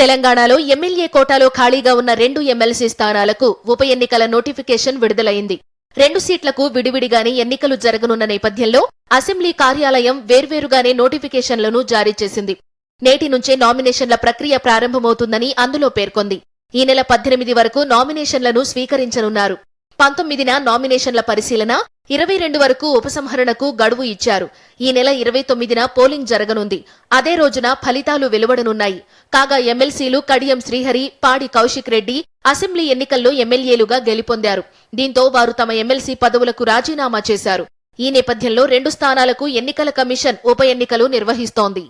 తెలంగాణలో ఎమ్మెల్యే కోటాలో ఖాళీగా ఉన్న రెండు ఎమ్మెల్సీ స్థానాలకు ఉప ఎన్నికల నోటిఫికేషన్ విడుదలైంది. రెండు సీట్లకు విడివిడిగానే ఎన్నికలు జరగనున్న నేపథ్యంలో అసెంబ్లీ కార్యాలయం వేర్వేరుగానే నోటిఫికేషన్లను జారీ చేసింది. నేటి నుంచే నామినేషన్ల ప్రక్రియ ప్రారంభమవుతుందని అందులో పేర్కొంది. ఈ నెల పద్దెనిమిది వరకు నామినేషన్లను స్వీకరించనున్నారు. పంతొమ్మిదిన నామినేషన్ల పరిశీలన ఇరవై రెండు వరకు ఉపసంహరణకు గడువు ఇచ్చారు. ఈ నెల ఇరవై తొమ్మిదిన పోలింగ్ జరగనుంది. అదే రోజున ఫలితాలు వెలువడనున్నాయి. కాగా ఎమ్మెల్సీలు కడియం శ్రీహరి పాడి కౌశిక్ రెడ్డి అసెంబ్లీ ఎన్నికల్లో ఎమ్మెల్యేలుగా గెలుపొందారు. దీంతో వారు తమ ఎమ్మెల్సీ పదవులకు రాజీనామా చేశారు. ఈ నేపథ్యంలో రెండు స్థానాలకు ఎన్నికల కమిషన్ ఉప ఎన్నికలు నిర్వహిస్తోంది.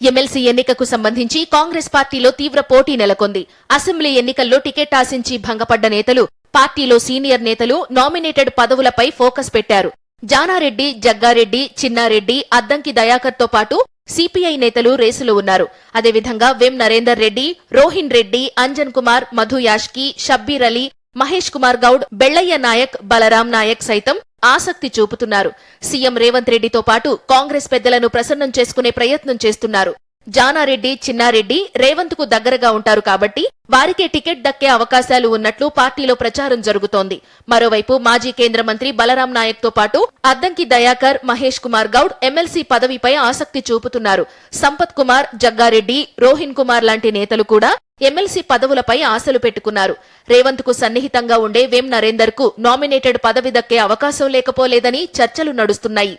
ఎమ్మెల్సీ ఎన్నికకు సంబంధించి కాంగ్రెస్ పార్టీలో తీవ్ర పోటీ నెలకొంది. అసెంబ్లీ ఎన్నికల్లో టికెట్ ఆశించి భంగపడ్డ నేతలు పార్టీలో సీనియర్ నేతలు నామినేటెడ్ పదవులపై ఫోకస్ పెట్టారు. జానారెడ్డి జగ్గారెడ్డి చిన్నారెడ్డి అద్దంకి దయాకర్తో పాటు సిపిఐ నేతలు రేసులో ఉన్నారు. అదేవిధంగా వెం నరేందర్ రెడ్డి రోహిన్ రెడ్డి అంజన్ కుమార్ మధు యాష్కి షబ్బీర్ అలీ మహేష్ కుమార్ గౌడ్ బెಳ್ಳయ్య నాయక్ బలరాం నాయక్ సైతం ఆసక్తి చూపుతున్నారు. సీఎం రేవంత్ రెడ్డితో పాటు కాంగ్రెస్ పెద్దలను ప్రసన్నం చేసుకునే ప్రయత్నం చేస్తున్నారు. జానారెడ్డి చిన్నారెడ్డి రేవంత్కు దగ్గరగా ఉంటారు కాబట్టి వారికే టికెట్ దక్కే అవకాశాలు ఉన్నట్లు పార్టీలో ప్రచారం జరుగుతోంది. మరోవైపు మాజీ కేంద్ర మంత్రి బలరాం నాయక్తో పాటు అద్దంకి దయాకర్ మహేష్ కుమార్ గౌడ్ ఎమ్మెల్సీ పదవిపై ఆసక్తి చూపుతున్నారు. సంపత్ కుమార్ జగ్గారెడ్డి రోహిన్ కుమార్ లాంటి నేతలు కూడా ఎమ్మెల్సీ పదవులపై ఆశలు పెట్టుకున్నారు. రేవంత్కు సన్నిహితంగా ఉండే వేం నరేందర్కు నామినేటెడ్ పదవి దక్కే అవకాశం లేకపోలేదని చర్చలు నడుస్తున్నాయి.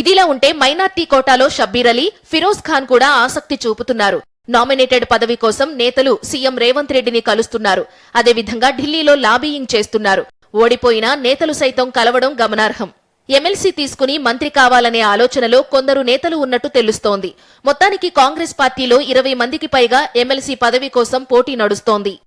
ఇదిలా ఉంటే మైనార్టీ కోటాలో షబ్బీర్ అలీ ఫిరోజ్ ఖాన్ కూడా ఆసక్తి చూపుతున్నారు. నామినేటెడ్ పదవి కోసం నేతలు సీఎం రేవంత్ రెడ్డిని కలుస్తున్నారు. అదేవిధంగా ఢిల్లీలో లాబీయింగ్ చేస్తున్నారు. ఓడిపోయినా నేతలు సైతం కలవడం గమనార్హం. ఎమ్మెల్సీ తీసుకుని మంత్రి కావాలనే ఆలోచనలో కొందరు నేతలు ఉన్నట్టు తెలుస్తోంది. మొత్తానికి కాంగ్రెస్ పార్టీలో ఇరవై మందికి పైగా ఎమ్మెల్సీ పదవి కోసం పోటీ నడుస్తోంది.